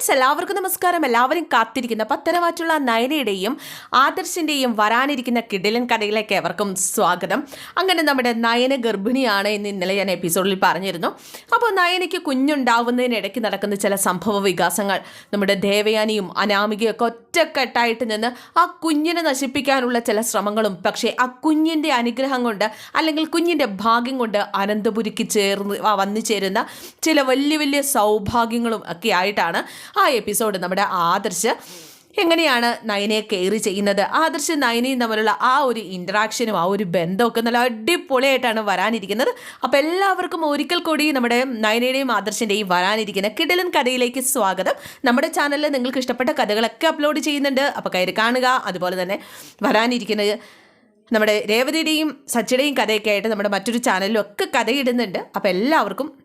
Friends എല്ലാവർക്കും നമസ്കാരം. എല്ലാവരും കാത്തിരിക്കുന്ന. പത്തനമാറ്റുള്ള നയനയുടെയും ആദർശിന്റെയും വരാനിരിക്കുന്ന കിടിലൻ കഥയിലേക്ക് എവർക്കും സ്വാഗതം. അങ്ങനെ നമ്മുടെ നയന ഗർഭിണിയാണ് എന്ന് ഇന്നലെ ഞാൻ എപ്പിസോഡിൽ പറഞ്ഞിരുന്നു. അപ്പോൾ നയനയ്ക്ക് കുഞ്ഞുണ്ടാവുന്നതിനിടയ്ക്ക് നടക്കുന്ന ചില സംഭവ വികാസങ്ങൾ നമ്മുടെ ദേവയാനിയും അനാമികയും ഒക്കെ ഒറ്റക്കെട്ടായിട്ട് നിന്ന് ആ കുഞ്ഞിനെ നശിപ്പിക്കാനുള്ള ചില ശ്രമങ്ങളും പക്ഷേ ആ കുഞ്ഞിന്റെ അനുഗ്രഹം കൊണ്ട് അല്ലെങ്കിൽ കുഞ്ഞിന്റെ ഭാഗ്യം കൊണ്ട് അനന്തപുരിക്ക് ചേർന്ന് വന്നു ചേരുന്ന ചില വലിയ വലിയ സൗഭാഗ്യങ്ങളും ഒക്കെ ആയിട്ടാണ് ആ എപ്പിസോഡ് നമ്മുടെ ആദർശ് എങ്ങനെയാണ് നയനയെ കെയർ ചെയ്യുന്നത്? ആദർശ് നയനയും തമ്മിലുള്ള ആ ഒരു ഇൻട്രാക്ഷനും ആ ഒരു ബന്ധമൊക്കെ നല്ല അടിപൊളിയായിട്ടാണ് വരാനിരിക്കുന്നത്. അപ്പോൾ എല്ലാവർക്കും ഒരിക്കൽ കൂടി നമ്മുടെ നയനയുടെയും ആദർശിന്റെയും വരാനിരിക്കുന്ന കിടലൻ കഥയിലേക്ക് സ്വാഗതം. നമ്മുടെ ചാനലിൽ നിങ്ങൾക്ക് ഇഷ്ടപ്പെട്ട കഥകളൊക്കെ അപ്ലോഡ് ചെയ്യുന്നുണ്ട്. അപ്പോൾ കയറി കാണുക. അതുപോലെ തന്നെ വരാനിരിക്കുന്നത് നമ്മുടെ രേവതിയുടെയും സച്ചിയുടെയും കഥയൊക്കെ ആയിട്ട് നമ്മുടെ മറ്റൊരു ചാനലിലും ഒക്കെ കഥയിടുന്നുണ്ട്. അപ്പോൾ എല്ലാവർക്കും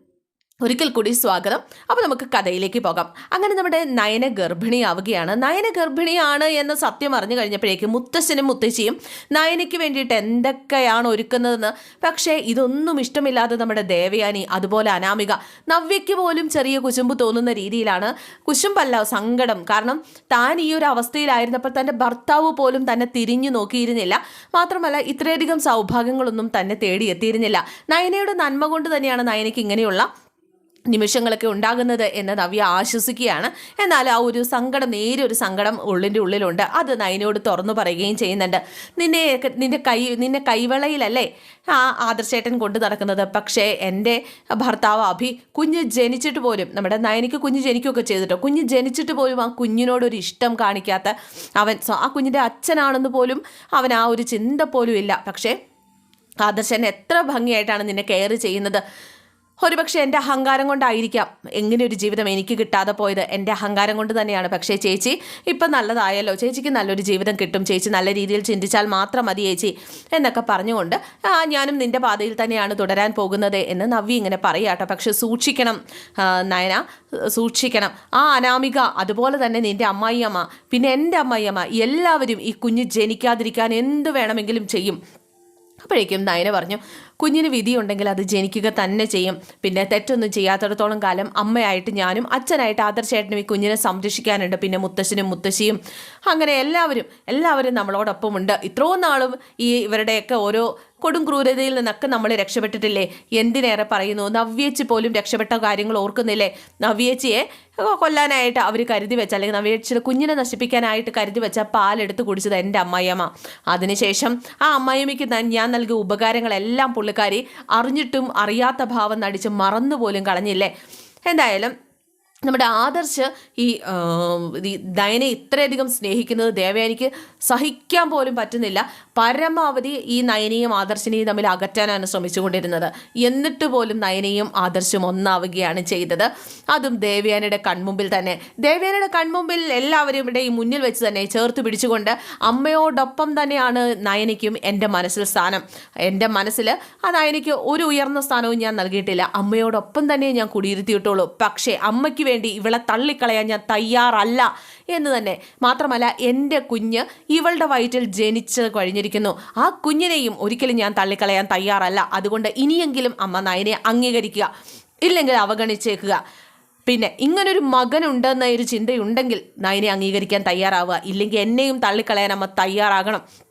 ഒരിക്കൽ കൂടി സ്വാഗതം. അപ്പോൾ നമുക്ക് കഥയിലേക്ക് പോകാം. അങ്ങനെ നമ്മുടെ നയന ഗർഭിണിയാവുകയാണ്. നയന ഗർഭിണിയാണ് എന്ന സത്യം അറിഞ്ഞു കഴിഞ്ഞപ്പോഴേക്കും മുത്തശ്ശനും മുത്തശ്ശിയും നയനയ്ക്ക് വേണ്ടിയിട്ട് എന്തൊക്കെയാണ് ഒരുക്കുന്നതെന്ന് പക്ഷേ ഇതൊന്നും ഇഷ്ടമില്ലാതെ നമ്മുടെ ദേവയാനി അതുപോലെ അനാമിക നവ്യയ്ക്ക് പോലും ചെറിയ കുശുമ്പ് തോന്നുന്ന രീതിയിലാണ് കുശുമ്പല്ല സങ്കടം. കാരണം താൻ ഈ ഒരു അവസ്ഥയിലായിരുന്നപ്പോൾ തന്റെ ഭർത്താവ് പോലും തന്നെ തിരിഞ്ഞു നോക്കിയിരുന്നില്ല. മാത്രമല്ല ഇത്രയധികം സൗഭാഗ്യങ്ങളൊന്നും തന്നെ തേടിയെത്തിയിരുന്നില്ല. നയനയുടെ നന്മ കൊണ്ട് തന്നെയാണ് നയനയ്ക്ക് ഇങ്ങനെയുള്ള നിമിഷങ്ങളൊക്കെ ഉണ്ടാകുന്നത് എന്ന് നവ്യ ആശ്വസിക്കുകയാണ്. എന്നാൽ ആ ഒരു സങ്കടം ഒരു സങ്കടം ഉള്ളിന്റെ ഉള്ളിലുണ്ട്. അത് നയനോട് തുറന്നു പറയുകയും ചെയ്യുന്നുണ്ട്. നിന്നെ നിന്റെ കൈ നിന്നെ കൈവളയിലല്ലേ ആ ആദർശേട്ടൻ കൊണ്ടു നടക്കുന്നത്? പക്ഷേ എന്റെ ഭർത്താവ് അഭി കുഞ്ഞ് ജനിച്ചിട്ട് പോലും നമ്മുടെ നയനിക്ക് കുഞ്ഞ് ജനിക്കുകയൊക്കെ ചെയ്തിട്ടോ? കുഞ്ഞ് ജനിച്ചിട്ട് പോലും ആ കുഞ്ഞിനോടൊരു ഇഷ്ടം കാണിക്കാത്ത അവൻ ആ കുഞ്ഞിന്റെ അച്ഛനാണെന്ന് പോലും അവൻ ആ ഒരു ചിന്ത പോലും ഇല്ല. പക്ഷേ ആദർശൻ എത്ര ഭംഗിയായിട്ടാണ് നിന്നെ കെയർ ചെയ്യുന്നത്? ഒരുപക്ഷെ എന്റെ അഹങ്കാരം കൊണ്ടായിരിക്കാം എങ്ങനെ ഒരു ജീവിതം എനിക്ക് കിട്ടാതെ പോയത്. എന്റെ അഹങ്കാരം കൊണ്ട് തന്നെയാണ്. പക്ഷേ ചേച്ചി ഇപ്പം നല്ലതായല്ലോ. ചേച്ചിക്ക് നല്ലൊരു ജീവിതം കിട്ടും. ചേച്ചി നല്ല രീതിയിൽ ചിന്തിച്ചാൽ മാത്രം മതി ചേച്ചി എന്നൊക്കെ പറഞ്ഞുകൊണ്ട് ഞാനും നിന്റെ പാതയിൽ തന്നെയാണ് തുടരാൻ പോകുന്നത് എന്ന് നവ്യ ഇങ്ങനെ പറയാട്ടോ പക്ഷെ സൂക്ഷിക്കണം നയന സൂക്ഷിക്കണം. ആ അനാമിക അതുപോലെ തന്നെ നിന്റെ അമ്മായിയമ്മ പിന്നെ എന്റെ അമ്മായിയമ്മ എല്ലാവരും ഈ കുഞ്ഞ് ജനിക്കാതിരിക്കാൻ എന്ത് വേണമെങ്കിലും ചെയ്യും. അപ്പോഴേക്കും നയന പറഞ്ഞു കുഞ്ഞിന് വിധിയുണ്ടെങ്കിൽ അത് ജനിക്കുക തന്നെ ചെയ്യും. പിന്നെ തെറ്റൊന്നും ചെയ്യാത്തിടത്തോളം കാലം അമ്മയായിട്ട് ഞാനും അച്ഛനായിട്ട് ആദർശേട്ടനും ഈ കുഞ്ഞിനെ സംരക്ഷിക്കാനുണ്ട്. പിന്നെ മുത്തശ്ശനും മുത്തശ്ശിയും. അങ്ങനെ എല്ലാവരും എല്ലാവരും നമ്മളോടൊപ്പമുണ്ട്. ഇത്രയും നാളും ഈ ഇവരുടെയൊക്കെ ഓരോ കൊടും ക്രൂരതയിൽ നിന്നൊക്കെ നമ്മൾ രക്ഷപ്പെട്ടിട്ടില്ലേ? എന്തിനേറെ പറയുന്നു? നവ്യേച്ചി പോലും രക്ഷപ്പെട്ട കാര്യങ്ങൾ ഓർക്കുന്നില്ലേ? നവ്യേച്ചിയെ കൊല്ലാനായിട്ട് അവർ കരുതി വെച്ച അല്ലെങ്കിൽ നവ്യേച്ചിയുടെ കുഞ്ഞിനെ നശിപ്പിക്കാനായിട്ട് കരുതി വെച്ച പാലെടുത്ത് കുടിച്ചത് എന്റെ അമ്മായിയമ്മ. അതിനുശേഷം ആ അമ്മായിയമ്മയ്ക്ക് ഞാൻ നൽകിയ ഉപകാരങ്ങളെല്ലാം പുള്ളിക്കാരി അറിഞ്ഞിട്ടും അറിയാത്ത ഭാവം നടിച്ച് മറന്നുപോലും കളഞ്ഞില്ലേ? എന്തായാലും നമ്മുടെ ആദർശ് ഈ ദയനെ ഇത്രയധികം സ്നേഹിക്കുന്നത് ദേവയാനിക്ക് സഹിക്കാൻ പോലും പറ്റുന്നില്ല. പരമാവധി ഈ നയനയും ആദർശിനെയും തമ്മിൽ അകറ്റാനാണ് ശ്രമിച്ചുകൊണ്ടിരുന്നത്. എന്നിട്ട് പോലും നയനയും ആദർശും ഒന്നാവുകയാണ് ചെയ്തത്. അതും ദേവയാനിയുടെ കൺമുമ്പിൽ തന്നെ. ദേവയാനിയുടെ കൺമുമ്പിൽ എല്ലാവരും ഇവിടെ ഈ മുന്നിൽ വെച്ച് തന്നെ ചേർത്ത് പിടിച്ചുകൊണ്ട് അമ്മയോടൊപ്പം തന്നെയാണ് നയനയ്ക്കും എന്റെ മനസ്സിൽ സ്ഥാനം. എന്റെ മനസ്സിൽ ആ നയനയ്ക്ക് ഒരു ഉയർന്ന സ്ഥാനവും ഞാൻ നൽകിയിട്ടില്ല. അമ്മയോടൊപ്പം തന്നെ ഞാൻ കുടിയിരുത്തിയിട്ടുള്ളൂ. പക്ഷേ അമ്മയ്ക്ക് വേണ്ടി ഇവളെ തള്ളിക്കളയാൻ ഞാൻ തയ്യാറല്ല എന്ന് തന്നെ. മാത്രമല്ല എന്റെ കുഞ്ഞ് ഇവളുടെ വയറ്റിൽ ജനിച്ച് കഴിഞ്ഞിരിക്കുന്നു. ആ കുഞ്ഞിനെയും ഒരിക്കലും ഞാൻ തള്ളിക്കളയാൻ തയ്യാറല്ല. അതുകൊണ്ട് ഇനിയെങ്കിലും അമ്മ നയനെ അംഗീകരിക്കുക ഇല്ലെങ്കിൽ അവഗണിച്ചേക്കുക. പിന്നെ ഇങ്ങനൊരു മകനുണ്ടെന്ന ഒരു ചിന്തയുണ്ടെങ്കിൽ നയനെ അംഗീകരിക്കാൻ തയ്യാറാവുക. ഇല്ലെങ്കിൽ എന്നെയും തള്ളിക്കളയാൻ അമ്മ തയ്യാറാകണം.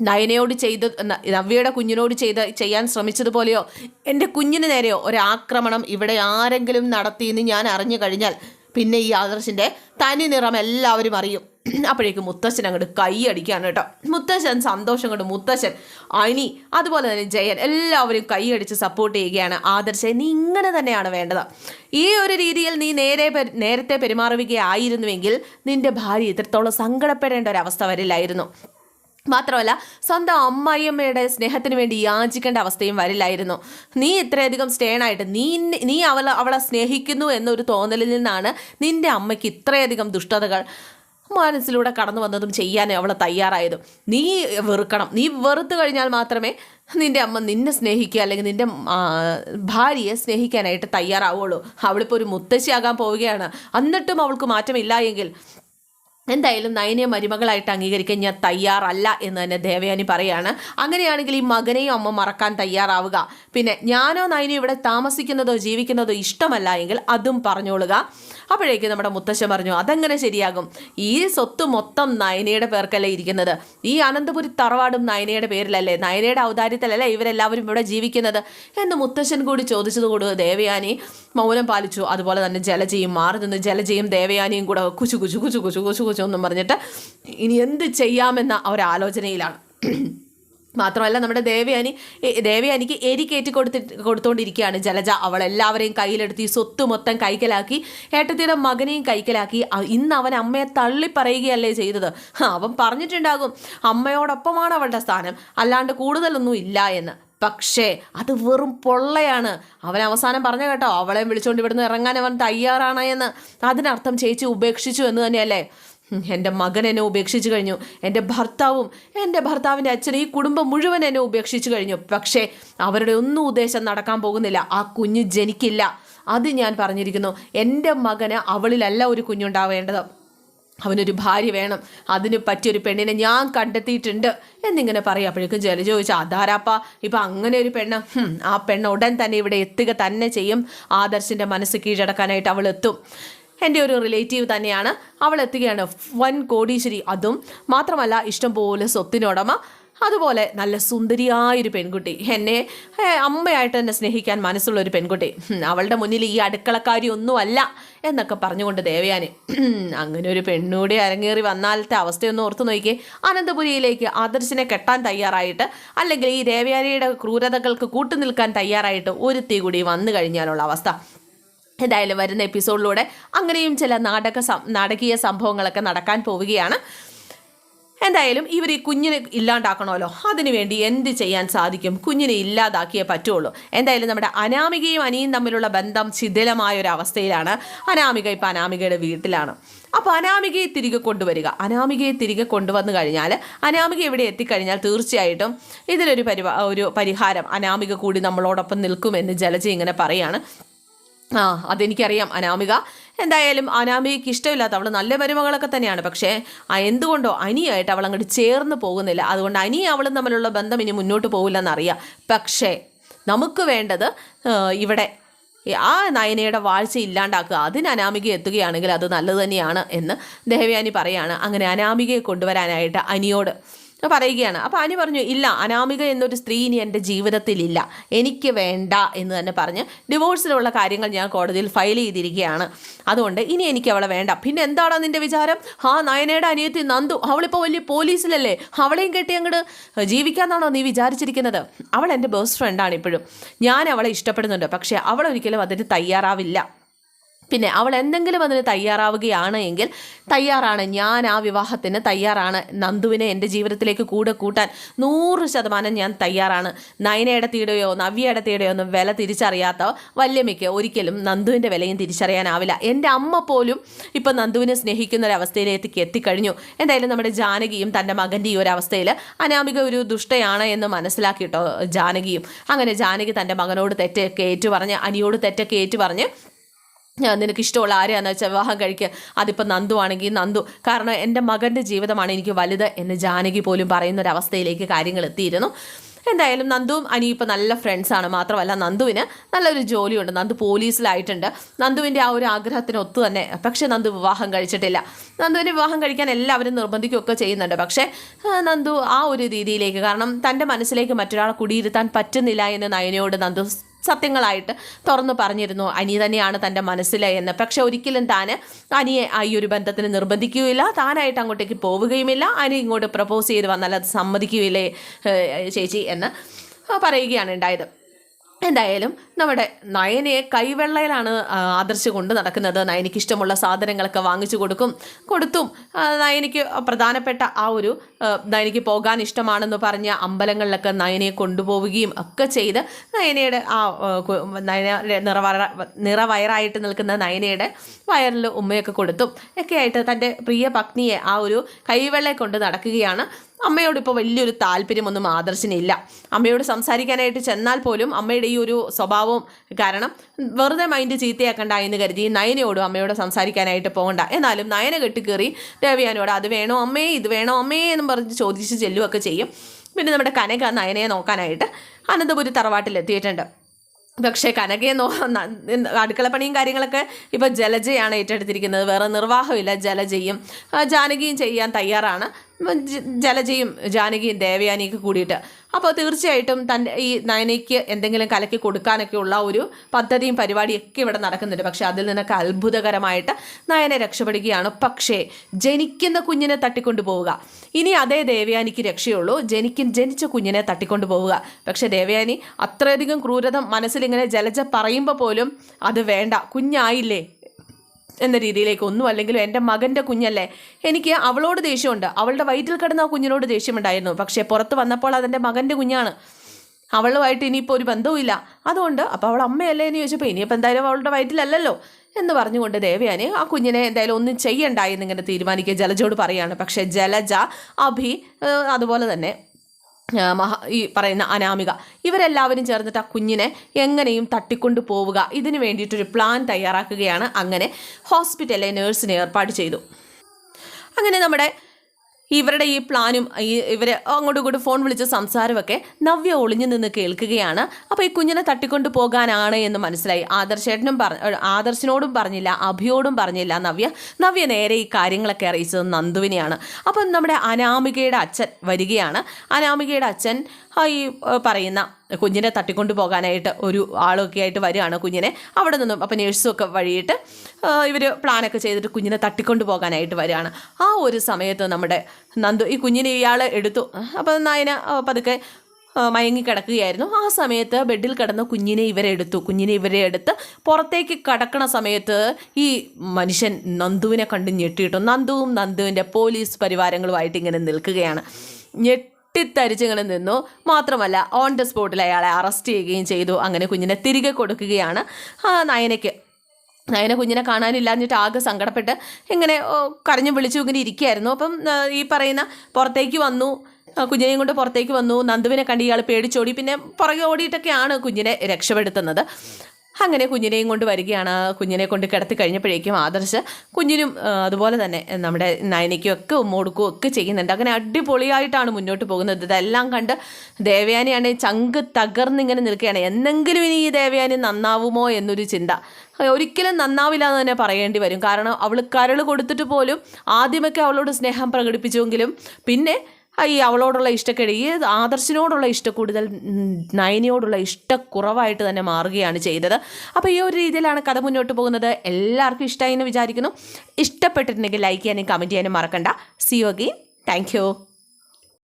നയനയോട് ചെയ്ത് നവ്യയുടെ കുഞ്ഞിനോട് ചെയ്ത് ചെയ്യാൻ ശ്രമിച്ചതുപോലെയോ എന്റെ കുഞ്ഞിന് നേരെയോ ഒരാക്രമണം ഇവിടെ ആരെങ്കിലും നടത്തിയെന്ന് ഞാൻ അറിഞ്ഞു കഴിഞ്ഞാൽ പിന്നെ ഈ ആദർശിന്റെ തനി നിറം എല്ലാവരും അറിയും. അപ്പോഴേക്കും മുത്തശ്ശൻ അങ്ങോട്ട് കൈ കൈയടിക്കുകയാണ് കേട്ടോ. മുത്തശ്ശൻ സന്തോഷം കൊണ്ട് മുത്തശ്ശൻ അനി അതുപോലെ തന്നെ ജയൻ എല്ലാവരും കൈയടിച്ച് സപ്പോർട്ട് ചെയ്യുകയാണ്. ആദർശ നീ ഇങ്ങനെ തന്നെയാണ് വേണ്ടത്. ഈ ഒരു രീതിയിൽ നീ നേരെ നേരത്തെ പെരുമാറുകയായിരുന്നുവെങ്കിൽ നിന്റെ ഭാര്യ ഇത്രത്തോളം സങ്കടപ്പെടേണ്ട ഒരവസ്ഥ വരില്ലായിരുന്നു. മാത്രമല്ല സ്വന്തം അമ്മായിയമ്മയുടെ സ്നേഹത്തിന് വേണ്ടി യാചിക്കേണ്ട അവസ്ഥയും വരില്ലായിരുന്നു. നീ ഇത്രയധികം സ്റ്റേണായിട്ട് നീ നീ അവൾ അവളെ സ്നേഹിക്കുന്നു എന്നൊരു തോന്നലിൽ നിന്നാണ് നിന്റെ അമ്മയ്ക്ക് ഇത്രയധികം ദുഷ്ടതകൾ മനസ്സിലൂടെ കടന്നു വന്നതും ചെയ്യാൻ അവളെ തയ്യാറായതും. നീ വെറുക്കണം. നീ വെറുത്തു കഴിഞ്ഞാൽ മാത്രമേ നിന്റെ അമ്മ നിന്നെ സ്നേഹിക്കുക അല്ലെങ്കിൽ നിന്റെ ഭാര്യയെ സ്നേഹിക്കാനായിട്ട് തയ്യാറാവുള്ളൂ. അവളിപ്പോൾ ഒരു മുത്തശ്ശിയാകാൻ പോവുകയാണ്. എന്നിട്ടും അവൾക്ക് മാറ്റമില്ല എങ്കിൽ എന്തായാലും നയനെ മരുമകളായിട്ട് അംഗീകരിക്കാൻ ഞാൻ തയ്യാറല്ല എന്ന് തന്നെ ദേവയാനി പറയാണ്. അങ്ങനെയാണെങ്കിൽ ഈ മകനെയും അമ്മ മറക്കാൻ തയ്യാറാവുക. പിന്നെ ഞാനോ നയനോ ഇവിടെ താമസിക്കുന്നതോ ജീവിക്കുന്നതോ ഇഷ്ടമല്ല എങ്കിൽ അതും പറഞ്ഞോളുക. അപ്പോഴേക്കും നമ്മുടെ മുത്തശ്ശൻ പറഞ്ഞു അതെങ്ങനെ ശരിയാകും. ഈ സ്വത്ത് മൊത്തം നയനയുടെ പേർക്കല്ലേ ഇരിക്കുന്നത്? ഈ അനന്തപുരി തറവാടും നയനയുടെ പേരിലല്ലേ? നയനയുടെ ഔദാര്യത്തിലല്ലേ ഇവരെല്ലാവരും ഇവിടെ ജീവിക്കുന്നത്? എന്ന് മുത്തശ്ശൻ കൂടി ചോദിച്ചത് ചോദിച്ചതുകൊണ്ട് ദേവയാനി മൗനം പാലിച്ചു. അതുപോലെ തന്നെ ജലജയും മാറി നിന്ന് ജലജയും ദേവയാനിയും കൂടെ കുശു കുശു കുശു കുശു കുച്ചു കുച്ചു എന്നും പറഞ്ഞിട്ട് ഇനി എന്ത് ചെയ്യാമെന്ന ഒരാലോചനയിലാണ്. മാത്രമല്ല നമ്മുടെ ദേവയാനി ദേവയാനിക്ക് എരിക്കേറ്റി കൊടുത്തിട്ട് കൊടുത്തുകൊണ്ടിരിക്കുകയാണ് ജലജ. അവൾ എല്ലാവരെയും ഈ സ്വത്ത് മൊത്തം കൈക്കലാക്കി ഏട്ടത്തിയുടെ മകനെയും കൈക്കലാക്കി. ഇന്ന് അവൻ അമ്മയെ തള്ളി പറയുകയല്ലേ ചെയ്തത്. അവൻ പറഞ്ഞിട്ടുണ്ടാകും. അമ്മയോടൊപ്പമാണ് അവളുടെ സ്ഥാനം. അല്ലാണ്ട് കൂടുതലൊന്നും ഇല്ല എന്ന്. പക്ഷേ അത് വെറും പൊള്ളയാണ്. അവൻ അവസാനം പറഞ്ഞു കേട്ടോ അവളെയും വിളിച്ചുകൊണ്ട് ഇവിടുന്ന് ഇറങ്ങാൻ അവൻ തയ്യാറാണ് എന്ന്. അതിനർത്ഥം ചേച്ചി ഉപേക്ഷിച്ചു എന്ന് തന്നെയല്ലേ? എന്റെ മകൻ എന്നെ ഉപേക്ഷിച്ചു കഴിഞ്ഞു. എന്റെ ഭർത്താവും എന്റെ ഭർത്താവിന്റെ അച്ഛനും ഈ കുടുംബം മുഴുവൻ എന്നെ ഉപേക്ഷിച്ചു കഴിഞ്ഞു. പക്ഷേ അവരുടെ ഒന്നും ഉദ്ദേശം നടക്കാൻ പോകുന്നില്ല. ആ കുഞ്ഞ് ജനിക്കില്ല. അത് ഞാൻ പറഞ്ഞിരിക്കുന്നു. എന്റെ മകന് അവളിലല്ല ഒരു കുഞ്ഞുണ്ടാവേണ്ടത്. അവനൊരു ഭാര്യ വേണം. അതിന് പറ്റിയൊരു പെണ്ണിനെ ഞാൻ കണ്ടെത്തിയിട്ടുണ്ട് എന്നിങ്ങനെ പറയും അപ്പോഴേക്കും ജല ചോദിച്ചു അതാരാപ്പ? ഇപ്പം അങ്ങനെ ഒരു പെണ്ണ്. ആ പെണ്ണ് ഉടൻ തന്നെ ഇവിടെ എത്തുക തന്നെ ചെയ്യും. ആദർശിന്റെ മനസ്സ് കീഴടക്കാനായിട്ട് അവൾ എത്തും. എന്റെ ഒരു റിലേറ്റീവ് തന്നെയാണ്. അവൾ എത്തുകയാണ് വൻ കോടീശ്വരി. അതും മാത്രമല്ല ഇഷ്ടംപോലെ സ്വത്തിനുടമ. അതുപോലെ നല്ല സുന്ദരിയായൊരു പെൺകുട്ടി. എന്നെ അമ്മയായിട്ട് തന്നെ സ്നേഹിക്കാൻ മനസ്സുള്ള ഒരു പെൺകുട്ടി. അവളുടെ മുന്നിൽ ഈ അടുക്കളക്കാരി ഒന്നുമല്ല എന്നൊക്കെ പറഞ്ഞുകൊണ്ട് ദേവയാനി. അങ്ങനെ ഒരു പെണ്ണൂടെ അരങ്ങേറി വന്നാലത്തെ അവസ്ഥയൊന്ന് ഓർത്തു നോക്കിയേ. അനന്തപുരിയിലേക്ക് ആദർശിനെ കെട്ടാൻ തയ്യാറായിട്ട് അല്ലെങ്കിൽ ഈ ദേവയാനിയുടെ ക്രൂരതകൾക്ക് കൂട്ടുനിൽക്കാൻ തയ്യാറായിട്ട് ഒരുത്തി കൂടി വന്നു കഴിഞ്ഞാലുള്ള അവസ്ഥ. എന്തായാലും വരുന്ന എപ്പിസോഡിലൂടെ അങ്ങനെയും ചില നാടക നാടകീയ സംഭവങ്ങളൊക്കെ നടക്കാൻ പോവുകയാണ്. എന്തായാലും ഇവർ ഈ കുഞ്ഞിനെ ഇല്ലാണ്ടാക്കണമല്ലോ. അതിനുവേണ്ടി എന്ത് ചെയ്യാൻ സാധിക്കും? കുഞ്ഞിനെ ഇല്ലാതാക്കിയേ പറ്റുള്ളൂ. എന്തായാലും നമ്മുടെ അനാമികയും അനിയും തമ്മിലുള്ള ബന്ധം ശിഥിലമായ ഒരു അവസ്ഥയിലാണ് അനാമിക ഇപ്പം അനാമികയുടെ വീട്ടിലാണ്. അപ്പോൾ അനാമികയെ തിരികെ കൊണ്ടുവരിക. അനാമികയെ തിരികെ കൊണ്ടുവന്നു കഴിഞ്ഞാൽ അനാമിക ഇവിടെ എത്തിക്കഴിഞ്ഞാൽ തീർച്ചയായിട്ടും ഇതിനൊരു പരിപാ ഒരു പരിഹാരം അനാമിക കൂടി നമ്മളോടൊപ്പം നിൽക്കുമെന്ന് ജലജി ഇങ്ങനെ പറയാണ്. ആ അതെനിക്കറിയാം അനാമിക. എന്തായാലും അനാമികയ്ക്ക് ഇഷ്ടമില്ലാത്ത അവൾ നല്ല മരുമകളൊക്കെ തന്നെയാണ്. പക്ഷേ എന്തുകൊണ്ടോ അനിയായിട്ട് അവൾ അങ്ങോട്ട് ചേർന്ന് പോകുന്നില്ല. അതുകൊണ്ട് അനി അവളും തമ്മിലുള്ള ബന്ധം ഇനി മുന്നോട്ട് പോകില്ലെന്നറിയാം പക്ഷേ നമുക്ക് വേണ്ടത് ഇവിടെ ആ നയനയുടെ വാഴ്ച ഇല്ലാണ്ടാക്കുക. അതിന് അനാമിക എത്തുകയാണെങ്കിൽ അത് നല്ലത് തന്നെയാണ് എന്ന് ദേവയാനി പറയാണ്. അങ്ങനെ അനാമികയെ കൊണ്ടുവരാനായിട്ട് അനിയോട് പറയുകയാണ്. അപ്പോൾ അനി പറഞ്ഞു ഇല്ല അനാമിക എന്നൊരു സ്ത്രീ ഇനി എന്റെ ജീവിതത്തിലില്ല. എനിക്ക് വേണ്ട എന്ന് തന്നെ പറഞ്ഞ് ഡിവോഴ്സിലുള്ള കാര്യങ്ങൾ ഞാൻ കോടതിയിൽ ഫയൽ ചെയ്തിരിക്കുകയാണ്. അതുകൊണ്ട് ഇനി എനിക്ക് അവളെ വേണ്ട. പിന്നെ എന്താണ് നിന്റെ വിചാരം? ആ നയനയുടെ അനിയത്തി നന്ദു അവളിപ്പോൾ വലിയ പോലീസിലല്ലേ? അവളെയും കെട്ടി അങ്ങോട്ട് ജീവിക്കാന്നാണോ നീ വിചാരിച്ചിരിക്കുന്നത്? അവൾ എന്റെ ബെസ്റ്റ് ഫ്രണ്ടാണ് ഇപ്പോഴും. ഞാൻ അവളെ ഇഷ്ടപ്പെടുന്നുണ്ട് പക്ഷേ അവളൊരിക്കലും അതിന് തയ്യാറാവില്ല. പിന്നെ അവൾ എന്തെങ്കിലും അതിന് തയ്യാറാവുകയാണ് എങ്കിൽ തയ്യാറാണ്. ഞാൻ ആ വിവാഹത്തിന് തയ്യാറാണ്. നന്ദുവിനെ എന്റെ ജീവിതത്തിലേക്ക് കൂടെ കൂട്ടാൻ നൂറ് ശതമാനം ഞാൻ തയ്യാറാണ്. നയനയിടത്തിയുടെയോ നവ്യയിടത്തിയുടെയോ ഒന്നും വില തിരിച്ചറിയാത്ത വല്യമ്മയ്ക്ക് ഒരിക്കലും നന്ദുവിന്റെ വിലയും തിരിച്ചറിയാനാവില്ല. എന്റെ അമ്മ പോലും ഇപ്പം നന്ദുവിനെ സ്നേഹിക്കുന്ന ഒരു എത്തിക്കഴിഞ്ഞു. എന്തായാലും നമ്മുടെ ജാനകിയും തന്റെ മകന്റെ ഈ ഒരു അവസ്ഥയിൽ അനാമിക ഒരു ദുഷ്ടയാണ് എന്ന് മനസ്സിലാക്കിയിട്ടോ ജാനകിയും. അങ്ങനെ ജാനകി തന്റെ മകനോട് തെറ്റൊക്കെ ഏറ്റു പറഞ്ഞ് അനിയോട് തെറ്റൊക്കെ ഏറ്റു പറഞ്ഞ് നിനക്ക് ഇഷ്ടമുള്ള ആരെയാന്ന് വെച്ചാൽ വിവാഹം കഴിക്കുക അതിപ്പോൾ നന്ദു ആണെങ്കിൽ നന്ദു. കാരണം എന്റെ മകന്റെ ജീവിതമാണ് എനിക്ക് വലുത് എന്ന് ജാനകി പോലും പറയുന്ന ഒരു അവസ്ഥയിലേക്ക് കാര്യങ്ങൾ എത്തിയിരുന്നു. എന്തായാലും നന്ദുവും അനി ഇപ്പോൾ നല്ല ഫ്രണ്ട്സാണ് മാത്രമല്ല നന്ദുവിന് നല്ലൊരു ജോലിയുണ്ട്. നന്ദു പോലീസിലായിട്ടുണ്ട്. നന്ദുവിന്റെ ആ ഒരു ആഗ്രഹത്തിന് ഒത്തു തന്നെ. പക്ഷേ നന്ദു വിവാഹം കഴിച്ചിട്ടില്ല. നന്ദുവിന് വിവാഹം കഴിക്കാൻ എല്ലാവരും നിർബന്ധിക്കുകയൊക്കെ ചെയ്യുന്നുണ്ട്. പക്ഷേ നന്ദു ആ ഒരു രീതിയിലേക്ക് കാരണം തന്റെ മനസ്സിലേക്ക് മറ്റൊരാളെ കുടിയിരുത്താൻ പറ്റുന്നില്ല എന്ന് നയനയോട് നന്ദു സത്യങ്ങളായിട്ട് തുറന്നു പറഞ്ഞിരുന്നു. അനി തന്നെയാണ് തന്റെ മനസ്സിൽ എന്ന്. പക്ഷെ ഒരിക്കലും താൻ അനിയെ ആ ഈ ഒരു ബന്ധത്തിന് നിർബന്ധിക്കുകയില്ല. താനായിട്ട് അങ്ങോട്ടേക്ക് പോവുകയുമില്ല. അനി ഇങ്ങോട്ട് പ്രപ്പോസ് ചെയ്ത് വന്നാൽ അത് സമ്മതിക്കുകയില്ലേ ചേച്ചി എന്ന് പറയുകയാണ് ഉണ്ടായത്. എന്തായാലും നമ്മുടെ നയനയെ കൈവെള്ളയിലാണ് ആദർശ് കൊണ്ട് നടക്കുന്നത്. നയനിക്ക് ഇഷ്ടമുള്ള സാധനങ്ങളൊക്കെ വാങ്ങിച്ചു കൊടുക്കും. കൊടുത്തും നയനിക്ക് പ്രധാനപ്പെട്ട ആ ഒരു നയനിക്ക് പോകാൻ ഇഷ്ടമാണെന്ന് പറഞ്ഞ അമ്പലങ്ങളിലൊക്കെ നയനയെ കൊണ്ടുപോവുകയും ഒക്കെ ചെയ്ത് നയനയുടെ ആ ആ, നയനയുടെ നിറവയറ നിറവയറായിട്ട് നിൽക്കുന്ന നയനയുടെ വയറിൽ ഉമ്മയൊക്കെ കൊടുത്തും ഒക്കെയായിട്ട് തന്റെ പ്രിയ പത്നിയെ ആ ഒരു കൈവെള്ളയെ കൊണ്ട് നടക്കുകയാണ്. അമ്മയോട് ഇപ്പോൾ വലിയൊരു താല്പര്യമൊന്നും ആദർശിനില്ല. അമ്മയോട് സംസാരിക്കാനായിട്ട് ചെന്നാൽ പോലും അമ്മയുടെ ഈ ഒരു സ്വഭാവം കാരണം വെറുതെ മൈൻഡ് ചീത്തയാക്കണ്ട എന്ന് കരുതി നയനയോടും അമ്മയോട് സംസാരിക്കാനായിട്ട് പോകണ്ട. എന്നാലും നയന കെട്ടിക്കേറി ദേവയാനോട് അത് വേണോ അമ്മേ ഇത് വേണോ അമ്മേ എന്നും പറഞ്ഞ് ചോദിച്ച് ചെല്ലുകയൊക്കെ ചെയ്യും. പിന്നെ നമ്മുടെ കനക നയനയെ നോക്കാനായിട്ട് അനന്തപുരി തറവാട്ടിലെത്തിയിട്ടുണ്ട്. പക്ഷേ കനകയെ നോ അടുക്കളപ്പണിയും കാര്യങ്ങളൊക്കെ ഇപ്പോൾ ജലജയാണ് ഏറ്റെടുത്തിരിക്കുന്നത്. വേറെ നിർവാഹമില്ല ജലജയും ജാനകിയും ചെയ്യാൻ തയ്യാറാണ്. ജലജയും ജാനകിയും ദേവയാനിയൊക്കെ കൂടിയിട്ട്. അപ്പോൾ തീർച്ചയായിട്ടും തന്റെ ഈ നയനയ്ക്ക് എന്തെങ്കിലും കലക്കി കൊടുക്കാനൊക്കെ ഉള്ള ഒരു പദ്ധതിയും പരിപാടിയൊക്കെ ഇവിടെ നടക്കുന്നുണ്ട്. പക്ഷേ അതിൽ നിന്നൊക്കെ അത്ഭുതകരമായിട്ട് നയനെ രക്ഷപ്പെടുകയാണ്. പക്ഷേ ജനിക്കുന്ന കുഞ്ഞിനെ തട്ടിക്കൊണ്ടു പോവുക. ഇനി അതേ ദേവയാനിക്ക് രക്ഷയുള്ളൂ. ജനിക്കും ജനിച്ച കുഞ്ഞിനെ തട്ടിക്കൊണ്ടു പോവുക. പക്ഷേ ദേവയാനി അത്രയധികം ക്രൂരത മനസ്സിലിങ്ങനെ ജലജ പറയുമ്പോൾ പോലും അത് വേണ്ട. കുഞ്ഞായില്ലേ? എന്ന രീതിയിലേക്ക് ഒന്നും അല്ലെങ്കിലും എന്റെ മകന്റെ കുഞ്ഞല്ലേ എനിക്ക് അവളോട് ദേഷ്യമുണ്ട്. അവളുടെ വയറ്റിൽ കിടന്ന ആ കുഞ്ഞിനോട് ദേഷ്യമുണ്ടായിരുന്നു. പക്ഷേ പുറത്ത് വന്നപ്പോൾ അതെന്റെ മകന്റെ കുഞ്ഞാണ്. അവളുമായിട്ട് ഇനിയിപ്പോൾ ഒരു ബന്ധവുമില്ല. അതുകൊണ്ട് അപ്പോൾ അവൾ അമ്മയല്ലേ എന്ന് ചോദിച്ചപ്പോൾ ഇനിയിപ്പോൾ എന്തായാലും അവളുടെ വയറ്റിലല്ലല്ലോ എന്ന് പറഞ്ഞുകൊണ്ട് ദേവയാനി ആ കുഞ്ഞിനെ എന്തായാലും ഒന്നും ചെയ്യണ്ട എന്നിങ്ങനെ തീരുമാനിക്കുക ജലജോട് പറയാണ് പക്ഷേ ജലജ അഭി അതുപോലെ തന്നെ മഹാ ഈ പറയുന്ന അനാമിക. ഇവരെല്ലാവരും ചേർന്നിട്ട് ആ കുഞ്ഞിനെ എങ്ങനെയും തട്ടിക്കൊണ്ടു പോവുക. ഇതിനു വേണ്ടിയിട്ടൊരു പ്ലാൻ തയ്യാറാക്കുകയാണ്. അങ്ങനെ ഹോസ്പിറ്റലിലെ നേഴ്സിനെ ഏർപ്പാട് ചെയ്തു. അങ്ങനെ നമ്മുടെ ഇവരുടെ ഈ പ്ലാനും ഇവരെ അങ്ങോട്ടും ഇങ്ങോട്ടും ഫോൺ വിളിച്ച സംസാരമൊക്കെ നവ്യ ഒളിഞ്ഞു നിന്ന് കേൾക്കുകയാണ്. അപ്പോൾ ഈ കുഞ്ഞിനെ തട്ടിക്കൊണ്ട് പോകാനാണ് എന്ന് മനസ്സിലായി. ആദർശേട്ടനും പറ ആദർശിനോടും പറഞ്ഞില്ല അഭിയോടും പറഞ്ഞില്ല നവ്യ. നവ്യ നേരെ ഈ കാര്യങ്ങളൊക്കെ അറിയിച്ചത് നന്ദുവിനെയാണ്. അപ്പം നമ്മുടെ അനാമികയുടെ അച്ഛൻ വരികയാണ്. അനാമികയുടെ അച്ഛൻ ഈ പറയുന്ന കുഞ്ഞിനെ തട്ടിക്കൊണ്ടു പോകാനായിട്ട് ഒരു ആളൊക്കെ ആയിട്ട് വരികയാണ് കുഞ്ഞിനെ. അവിടെ നിന്നും അപ്പം നേഴ്സും ഒക്കെ വഴിയിട്ട് ഇവർ പ്ലാനൊക്കെ ചെയ്തിട്ട് കുഞ്ഞിനെ തട്ടിക്കൊണ്ടു പോകാനായിട്ട് വരികയാണ്. ആ ഒരു സമയത്ത് നമ്മുടെ നന്ദു ഈ കുഞ്ഞിനെ ഇയാൾ എടുത്തു. അപ്പോൾ നായന പതുക്കെ മയങ്ങി കിടക്കുകയായിരുന്നു. ആ സമയത്ത് ബെഡിൽ കിടന്ന കുഞ്ഞിനെ ഇവരെ എടുത്തു. കുഞ്ഞിനെ ഇവരെ എടുത്ത് പുറത്തേക്ക് കടക്കണ സമയത്ത് ഈ മനുഷ്യൻ നന്ദുവിനെ കണ്ട് ഞെട്ടിയിട്ടു. നന്ദുവും നന്ദുവിന്റെ പോലീസ് പരിവാരങ്ങളുമായിട്ട് ഇങ്ങനെ നിൽക്കുകയാണ്. ഞെട്ടിത്തരിച്ചിങ്ങനെ നിന്നു. മാത്രമല്ല ഓൺ ദ സ്പോട്ടിൽ അയാളെ അറസ്റ്റ് ചെയ്യുകയും ചെയ്തു. അങ്ങനെ കുഞ്ഞിനെ തിരികെ കൊടുക്കുകയാണ്. നയനയ്ക്ക്. നയന കുഞ്ഞിനെ കാണാനില്ലാഞ്ഞിട്ട് ആകെ സങ്കടപ്പെട്ട് ഇങ്ങനെ കരഞ്ഞു വിളിച്ചു ഇങ്ങനെ ഇരിക്കുകയായിരുന്നു. അപ്പം ഈ പറയുന്ന പുറത്തേക്ക് വന്നു. കുഞ്ഞിനെയും കൊണ്ട് പുറത്തേക്ക് വന്നു. നന്ദുവിനെ കണ്ട് ഇയാൾ പേടിച്ചോടി. പിന്നെ പുറകെ ഓടിയിട്ടൊക്കെയാണ് കുഞ്ഞിനെ രക്ഷപ്പെടുത്തുന്നത്. അങ്ങനെ കുഞ്ഞിനെയും കൊണ്ട് വരികയാണ്. കുഞ്ഞിനെ കൊണ്ട് കിടത്തി കഴിഞ്ഞപ്പോഴേക്കും ആദർശ് കുഞ്ഞിനും അതുപോലെ തന്നെ നമ്മുടെ നയനയ്ക്കും ഒക്കെ ഉമ്മ കൊടുക്കുകയും ഒക്കെ ചെയ്യുന്നുണ്ട്. അങ്ങനെ അടിപൊളിയായിട്ടാണ് മുന്നോട്ട് പോകുന്നത്. ഇതെല്ലാം കണ്ട് ദേവയാനിയാണ് ചങ്ക് തകർന്നിങ്ങനെ നിൽക്കുകയാണ്. എന്നെങ്കിലും ഇനി ഈ ദേവയാനി നന്നാവുമോ എന്നൊരു ചിന്ത. ഒരിക്കലും നന്നാവില്ല എന്ന് തന്നെ പറയേണ്ടി വരും. കാരണം അവൾ കരൾ കൊടുത്തിട്ട് പോലും ആദ്യമൊക്കെ അവളോട് സ്നേഹം പ്രകടിപ്പിച്ചുവെങ്കിലും പിന്നെ ഈ അവളോടുള്ള ഇഷ്ടക്കേട് ഈ ആദർശിനോടുള്ള ഇഷ്ടക്കൂടുതൽ നയനിയോടുള്ള ഇഷ്ടക്കുറവായിട്ട് തന്നെ മാറുകയാണ് ചെയ്തത്. അപ്പോൾ ഈ ഒരു രീതിയിലാണ് കഥ മുന്നോട്ട് പോകുന്നത്. എല്ലാവർക്കും ഇഷ്ടമായി എന്ന് വിചാരിക്കുന്നു. ഇഷ്ടപ്പെട്ടിട്ടുണ്ടെങ്കിൽ ലൈക്ക് ചെയ്യാനും കമന്റ് ചെയ്യാനും മറക്കണ്ട. സി യോഗി താങ്ക്